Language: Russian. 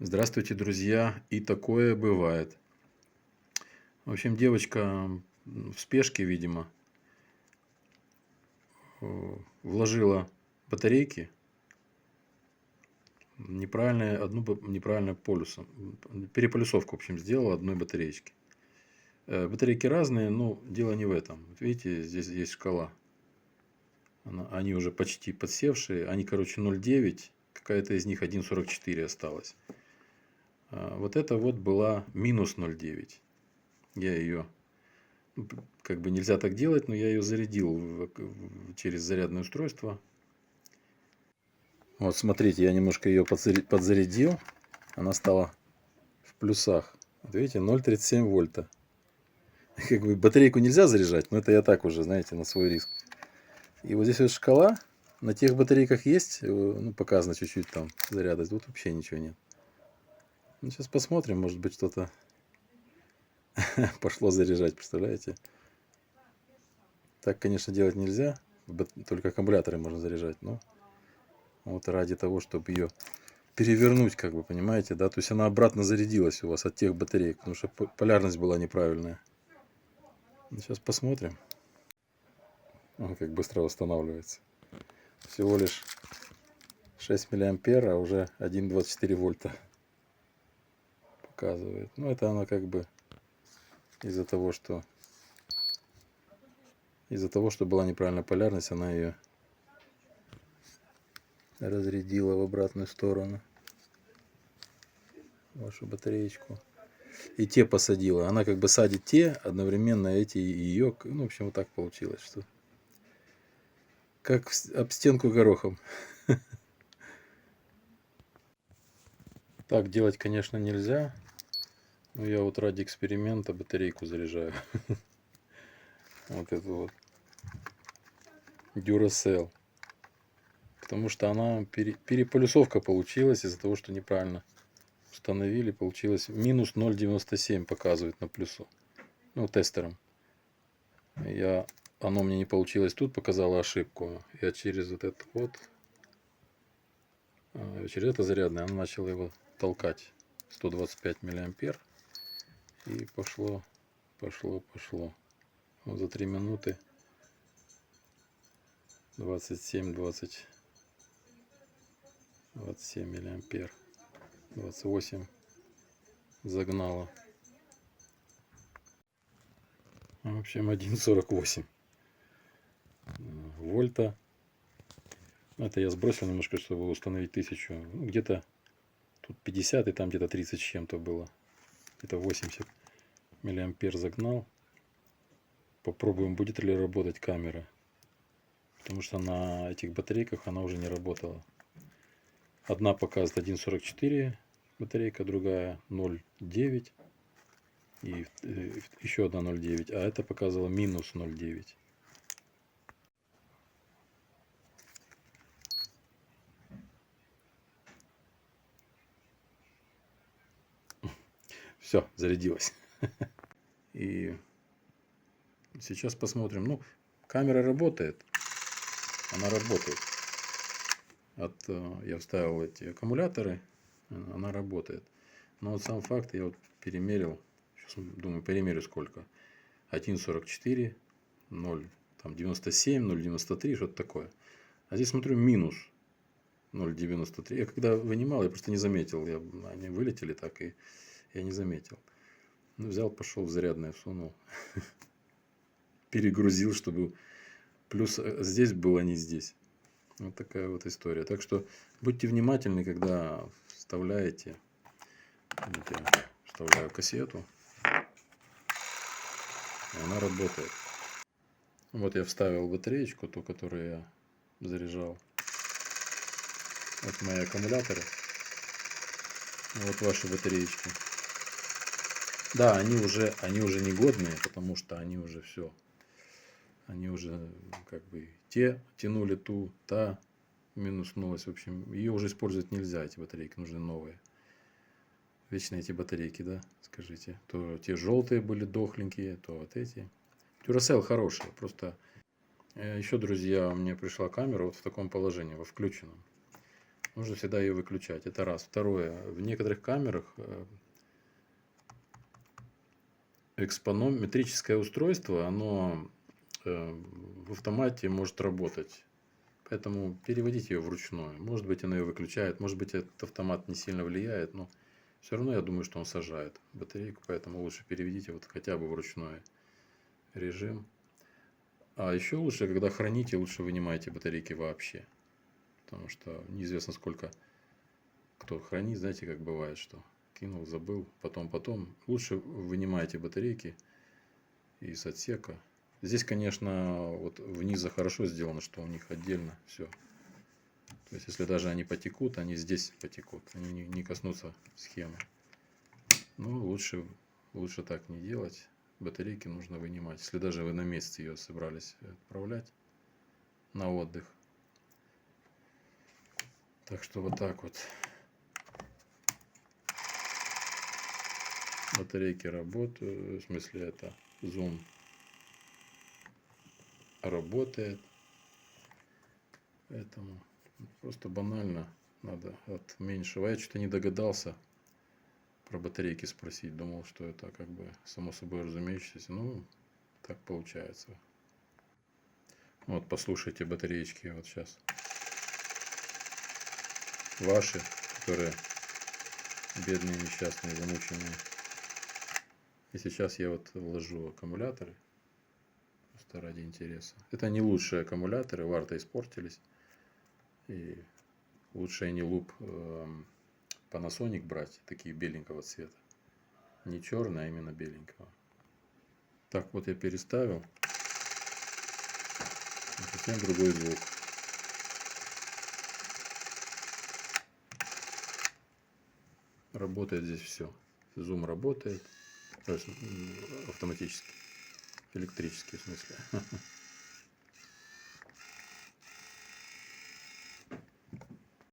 Здравствуйте, друзья! И такое бывает. В общем, девочка в спешке, видимо, э, вложила батарейки неправильно, одну неправильно полюсом. Переполюсовку, в общем, сделала одной батареечки. Э, Батарейки разные, но дело не в этом. Вот видите, здесь есть шкала. Они уже почти подсевшие. Они, короче, 0,9. Какая-то из них 1,44 осталась. А, Вот это вот была минус 0,9. Я ее, ну, как бы нельзя так делать, но я ее зарядил через зарядное устройство. Вот смотрите, я немножко ее подзарядил. Она стала в плюсах. Вот видите, 0,37 вольта. Как бы батарейку нельзя заряжать, но это я так уже, знаете, на свой риск. И вот здесь вот шкала. На тех батарейках есть, э, ну, показано чуть-чуть там заряда. Тут вообще ничего нет. Ну, сейчас посмотрим, может быть, что-то пошло заряжать, представляете? Так, конечно, делать нельзя. Только аккумуляторы можно заряжать. Но вот ради того, чтобы ее перевернуть, как бы, понимаете, да? То есть она обратно зарядилась у вас от тех батареек, потому что полярность была неправильная. Сейчас посмотрим. Он как быстро восстанавливается. Всего лишь 6 миллиампер, а уже 1,24 вольта показывает. Ну, это она как бы из-за того, что из-за того, что была неправильная полярность, она ее разрядила в обратную сторону. Вашу батареечку. И те посадила. Она как бы садит те, одновременно эти ее. Ну, в общем, вот так получилось, что как об стенку горохом. Так делать, конечно, нельзя. Но я вот ради эксперимента батарейку заряжаю. Вот эту вот. Duracell. Потому что она пере- переполюсовка получилась из-за того, что неправильно установили. Получилось минус 0,97 показывает на плюсу. Ну, тестером. Я, оно мне не получилось тут, показало ошибку. Я через вот этот вот, а, через это зарядное, она начала его толкать. 125 миллиампер. И пошло, пошло, пошло. Вот за 3 минуты 27, 20, 27 миллиампер. 28 загнала. В общем, 1,48 вольта. Это я сбросил немножко, чтобы установить 1000. Ну, где-то тут 50 и там где-то 30 с чем-то было. Где-то 80 миллиампер загнал. Попробуем, будет ли работать камера. Потому что на этих батарейках она уже не работала. Одна показывает 1.44 батарейка, другая 0.9. И э, еще одна 0.9. А это показывала минус 0.9. Все, зарядилась. И сейчас посмотрим. Ну, камера работает. Она работает. От, э, я вставил эти аккумуляторы. э, Она работает. Но вот сам факт, я вот перемерил. Сейчас думаю, перемерю сколько. 1,44, 0, там 97, 0,93, что-то такое. А здесь смотрю минус 0,93. Я когда вынимал, я просто не заметил. Я, они вылетели так, и я не заметил. Ну, взял, пошел в зарядное, всунул. Перегрузил, чтобы плюс э, здесь было, а не здесь. Вот такая вот история. Так что будьте внимательны, когда вставляете. Я вставляю кассету. Она работает. Вот я вставил батареечку, ту, которую я заряжал. Вот мои аккумуляторы. Вот ваши батареечки. Да, они уже, они уже негодные, потому что они уже все. Они уже как бы те тянули ту, та минуснулась. В общем, ее уже использовать нельзя, эти батарейки, нужны новые. Вечно эти батарейки, да, скажите. То те желтые были дохленькие, то вот эти. Duracell хорошие, просто еще, друзья, мне пришла камера вот в таком положении, во включенном. нужно всегда ее выключать. Это раз. Второе. В некоторых камерах э, экспонометрическое устройство, оно э, в автомате может работать. Поэтому переводите ее вручную. Может быть, оно ее выключает, может быть, этот автомат не сильно влияет, но все равно я думаю, что он сажает батарейку, поэтому лучше переведите вот хотя бы вручную режим. А еще лучше, когда храните, лучше вынимайте батарейки вообще. Потому что неизвестно сколько кто хранит, знаете, как бывает, что кинул, забыл, потом, потом. Лучше вынимайте батарейки из отсека. Здесь, конечно, вот в хорошо сделано, что у них отдельно все. То есть, если даже они потекут, они здесь потекут. Они не, не коснутся схемы. Ну, лучше, лучше так не делать. Батарейки нужно вынимать. Если даже вы на месте ее собрались отправлять на отдых. Так что вот так вот. Батарейки работают. В смысле, это зум работает. Поэтому просто банально надо от меньшего. Я что-то не догадался про батарейки спросить. Думал, что это как бы само собой разумеющееся. Ну, так получается. Вот, послушайте батареечки вот сейчас. Ваши, которые бедные, несчастные, замученные. И сейчас я вот вложу аккумуляторы. Просто ради интереса. Это не лучшие аккумуляторы, варто испортились. И лучше не луп эм, Panasonic брать, такие беленького цвета. Не черный, а именно беленького. Так, вот я переставил. Совсем другой звук. Работает здесь все. Зум работает. Автоматически. Электрический в смысле.